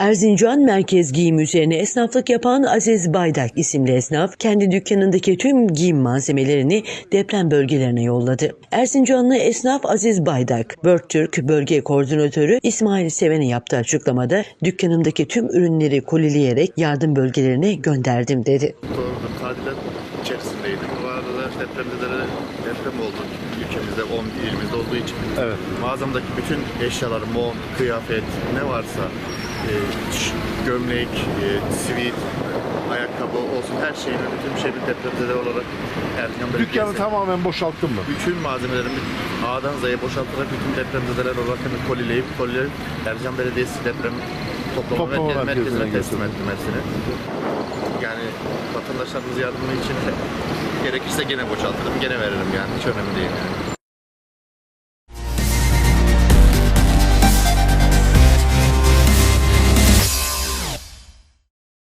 Erzincan Merkez Giyim üzerine esnaflık yapan Aziz Baydak isimli esnaf kendi dükkanındaki tüm giyim malzemelerini deprem bölgelerine yolladı. Erzincanlı esnaf Aziz Baydak, World Türk Bölge Koordinatörü İsmail Seven'e yaptığı açıklamada dükkanımdaki tüm ürünleri kolileyerek yardım bölgelerine gönderdim dedi. Doğrudur. Tadilat içerisindeydim. Bu arada depremde de deprem oldu. Ülkemizde 10 ilimizde olduğu için. Evet. Mağazamdaki bütün eşyalar, mont, kıyafet, ne varsa gömlek, e, sivit, ayakkabı olsun her şeyimi, bütün şeyimi depremzeler olarak Erzincan Dükkanı tamamen boşalttın mı? bütün malzemelerimi A'dan Z'ye boşaltarak bütün depremzedeler olarak hani kolileyip kolileyip Erzincan Belediyesi deprem toplama, Toplama merkez, merkezine merkezine teslim götürdün. ettim hepsini. Yani vatandaşlarımız yardımı için gerekirse gene boşaltırım, gene veririm yani hiç önemli değil yani.